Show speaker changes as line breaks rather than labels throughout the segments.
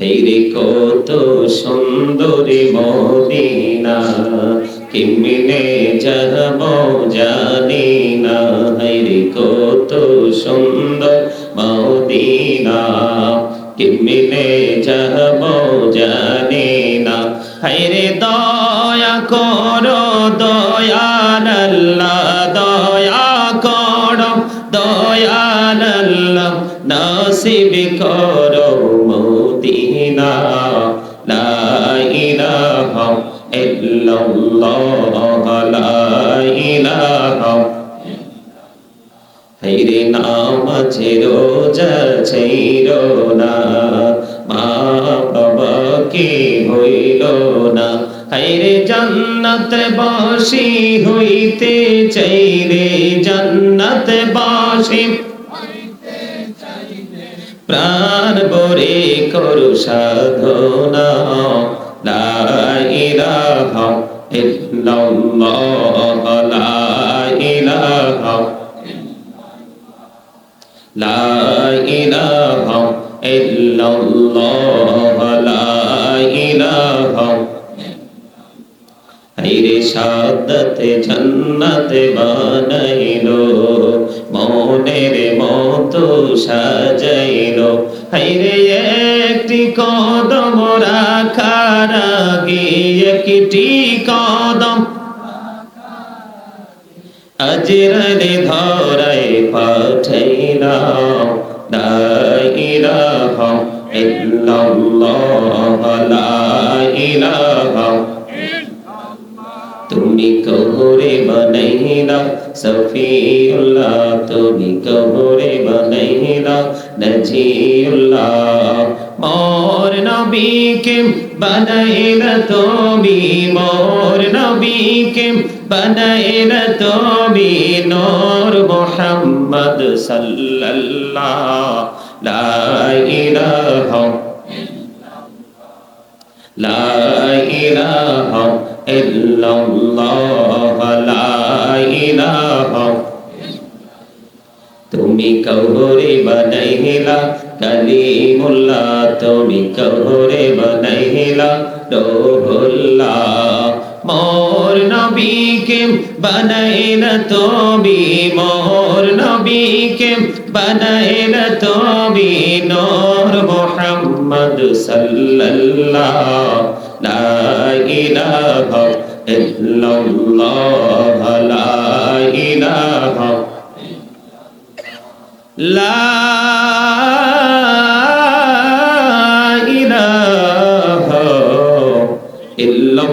হেরে কত সুন্দরী মদিনা, কেমনে যাব জানি না। হেরে কত সুন্দর মদিনা, কেমনে যাব জানি না। হেরে দয়া করো দয়াল দয়া করো দয়াল আল্লাহ নসিব করো ইল্লাল্লাহ লা ইলাহা হাইরে নামাজ রোজা ছেইর না। মা বাবাকে হইল না? হাইরে জান্নাত বাসি হইতে চাইরে জান্নাত বাসি। প্রাণ বরে করু সাধনা। لا إله إلا الله لا إله لا إله إلا الله لا إله হাইরে সাদাতে জান্নাতে বানাইলো মনের মতো সাজ একটি কদম। আজরালে ধরাই পাঠাইলাম তুমি কবরে বানাইলা সফিউল্লাহ তুমি কবরে বানাইলা নজিউল্লাহ। মোর নবীকে বানাইলা তুমি মোর নবীকে বানাইলা তুমি নূর মুহাম্মদ সাল্লাল্লাহ লা ইলাহা লা ইলাহা ইল্লাল্লাহ লা তুমি কবরে বানাইলা কালিমুল্লাহ, তুমি কবরে বানাইলা। রোহুল্লাহ, মোর নবীকে বানাইলা তুমি, মোর নবীকে বানাইলা তুমি নূর মুহাম্মদ সাল্লাল্লাহ লা ইলাহা ইল্লাল্লাহ। লা ইলাহা লা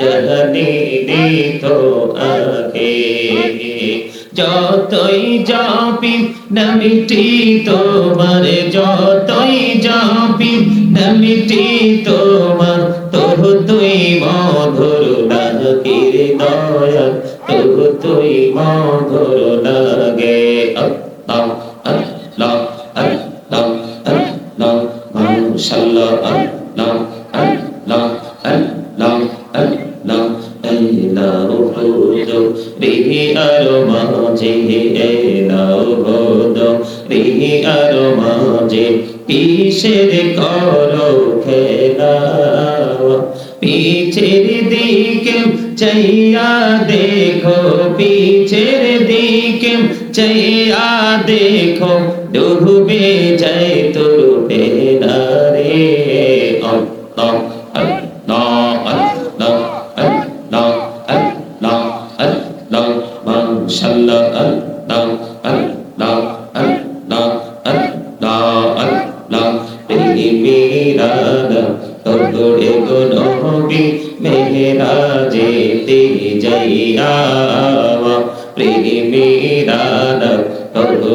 জহনি নি তো আগে। যতই যাবি নমিটি তোমার যতই যাবি নমিটি তোমার তবু তুই মধুর লাগির দয়া, তবু তুই মধুর লাগে আল্লাহ। जो रिहि अरो मजे ए नवोद रिहि अरो मजे কিসের করো খেলা? পিছের দিকে চাইয়া দেখো পিছের দিকে চাইয়া দেখো। ডুবে যায় তো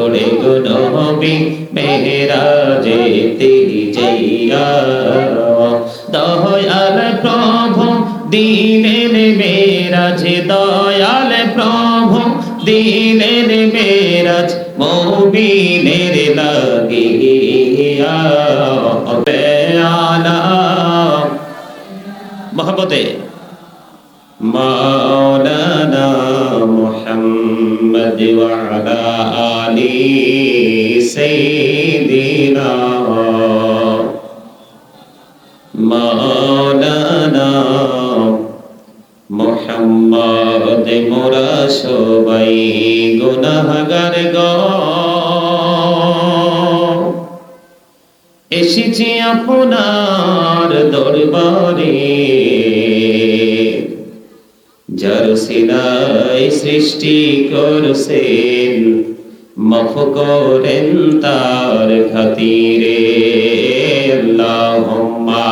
ওরে গো নবী মেহরাজেতে যাইয়া দয়াল প্রভু দিলেন মেরাজ, দয়াল প্রভু দিলেন মেরাজ মৌবিনের লাগিয়া মহব্বতে মাওলানা ওয়া আলা আলি সাইয়্যিদিনা মাওলানা মোহাম্মদ মোরা সবাই গুনাহগার গ এসেছি আপনার দরবারে। সিনাই সৃষ্টি করছেন, মাফ করেন তার খাতিরে আল্লাহুম্মা।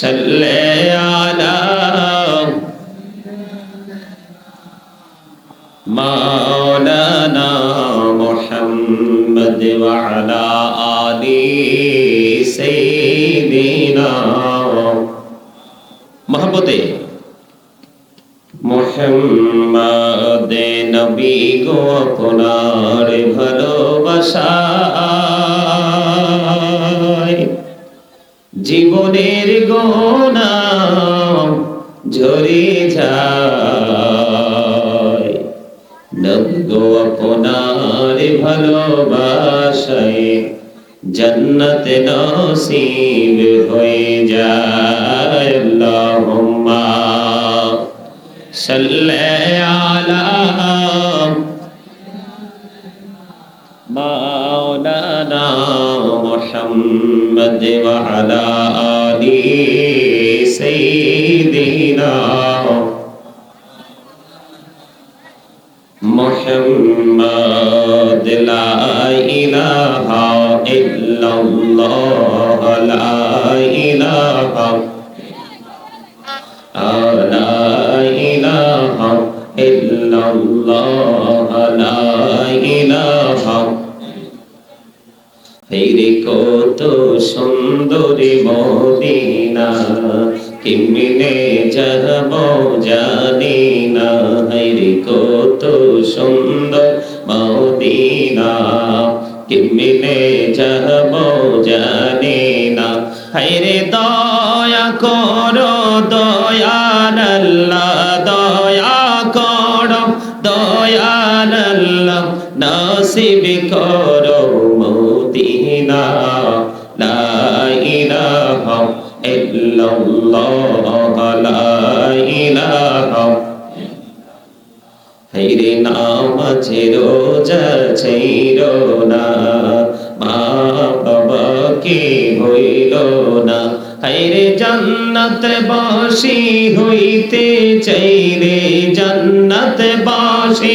সাল্লি আলা মাওলানা মুহাম্মদ ওয়া আলা আলি মোহাম্মদ নবী গো আপনার ভালোবাসায়। জীবনের গোনা ঝরে যায়। নবী গো আপনার ভালোবাসায় জন্নত নসিব হয়ে যায়। আল্লাহুম্মা সাল্লি আলা মাওলানা মুহাম্মদ ওয়া আলা আলি ইল্লাল্লাহ কত সুন্দরী মদিনা, কিমিনে যাব জানি না। হরে কত সুন্দর মদিনা, কিমিনে যাব জানি না। নসিব করো মদিনা, লা ইল্লাল্লাহ, লা ইলাহা হাইরে নামাজে রোজা ছিল না, মা বাবাকে হইল না। হাইরে জান্নাত বাসি হইতে চাইলে জান্নাত বাসি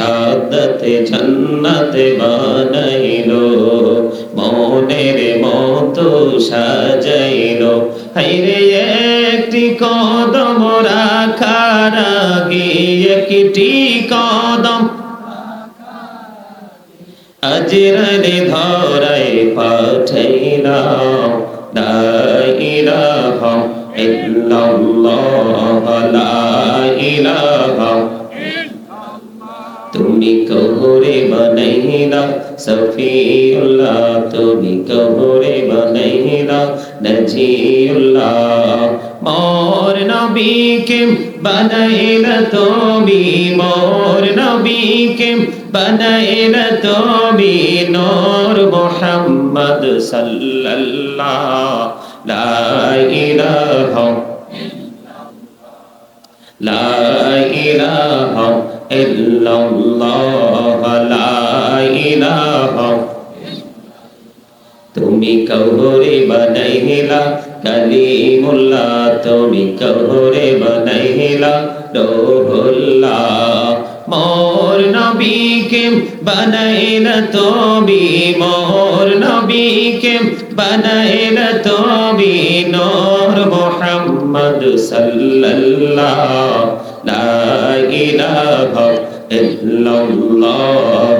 সাদতে, জান্নাতে বানাইলো। মনের মতো সাজাইলো। হাইরে একটি কদম রাখার আগে একটি কদম। আজরালে ধরায় পাঠাইলাম। সফিউল্লাহ তুমি কহরে বানাইলা নজিউল্লাহ, মোর নবীকে বানাইলা তুমি, মোর নবীকে বানাইলা তুমি, নূর মুহাম্মদ সাল্লাল্লাহ লা ইলাহা লা ইলাহা ইল্লাল্লাহ লা তুমি কৌরে বানাইলা, কালিমুল্লাহ, তুমি কৌরে বানাইলা, রোহুল্লাহ। মোর নবীকে বানাইলা তুমি, মোর নবীকে বানাইলা তুমি, নূর মুহাম্মদ সাল্লাল্লাহ লা ইলাহা ইল্লাল্লাহ।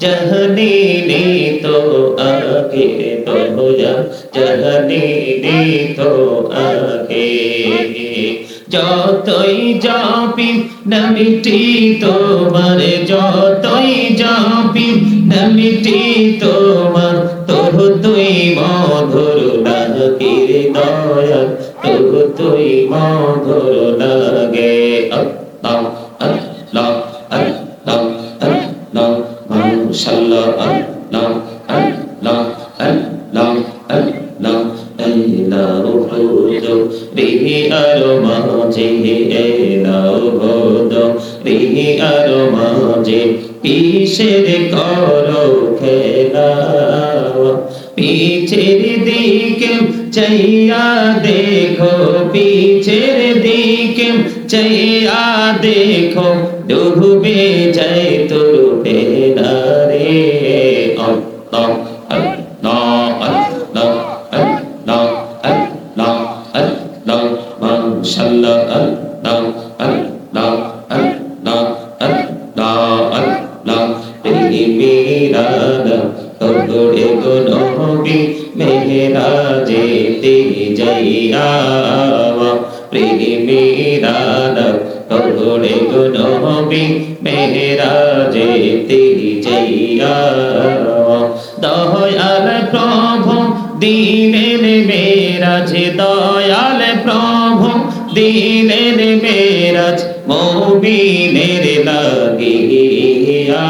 जहनी दी तो आगे बहुजा जहनी दी যতই যাবি নমিটি তোমার যতই যাবি নমিটি তোমার তোর তুই মধুর ডাকির দয়া তোর তুই মধুর কিসের করো খেলা পিছের দিকে চাইয়া দেখো পিছের দিকে চাইয়া দেখো ডুবে যায় দয়াল প্রভু দিনের মেরাজ মৌবিনের লাগিয়া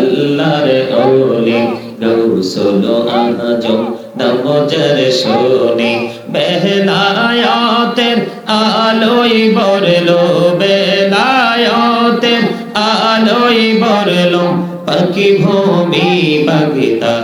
আল্লাহর ওলি গৌসুল আজম নমজার শোনি। বেহলায়াতের আলোই বরলো বেলায়াতের আলোই বরলো পাখি ভূমি বাগিতা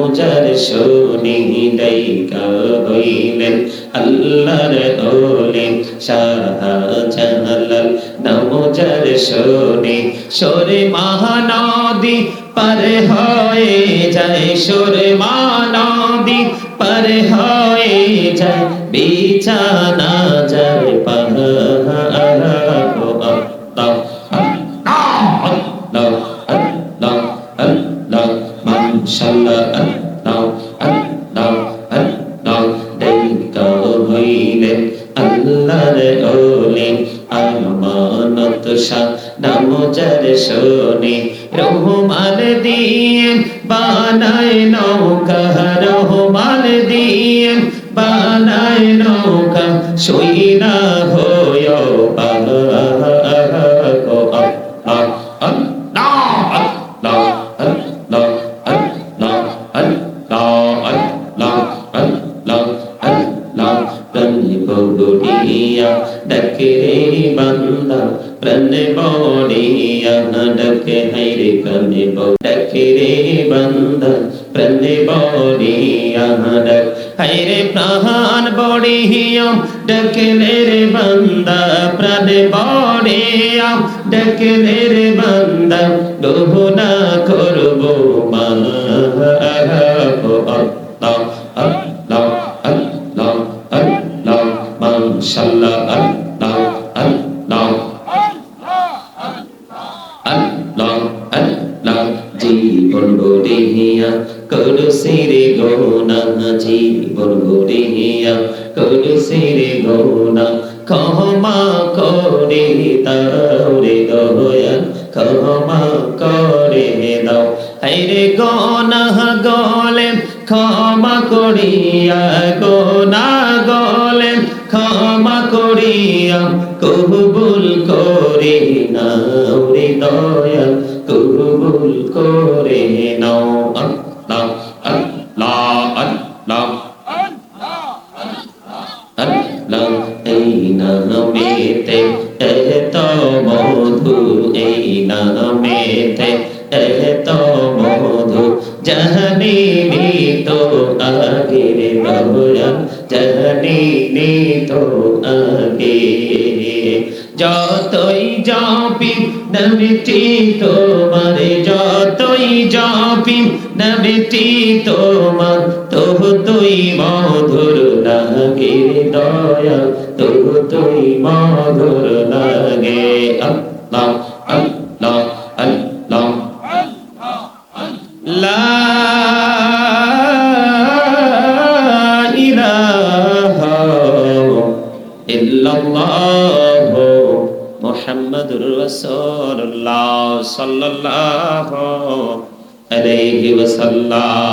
নামজার শোনি দেখা হইলেন আল্লাহর ওলি শাহজালাল নামজার শোনি, সরে মহানদী পার হয়ে যায়, সরে মহানদী পার হয়ে যায়, বিছানা যায় নামজার শোনে। রহমান দিয়ে বানায় নৌকা রহমান দিয়ে বড়িয়া ডাকে রে বান্দা প্রাণ বড়িয়া ডাকে হাইরে কানে ডাকে রে বান্দা প্রাণ বড়িয়া ডাক হাইরে প্রাণ বড়িয়া ডাকে রে বান্দা প্রাণ বড়িয়া ডাকে রে বান্দা গহনা করব মা আল্লাহ আল্লাহ মাশাআল্লাহ আল্লাহ আল্লাহ আল্লাহ আল্লাহ জীবন গড়িয়া করু সিরে গোনা সিরে গোনা ক্ষমা করে দাও রে দয়া ক্ষমা করে দাও হাইরে গোনা গলে ক্ষমা করিয়া গোনা নবীটি তোমার, তবু তুই মধুর লাগে দয়া, তবু তুই মধুর লাগে আল্লাহ আল্লাহ আল্লাহ। লা ইলাহা ইল্লাল্লাহ মুহাম্মাদুর রাসূলুল্লাহ সাল্লাল্লাহু ওয়াসাল্লাম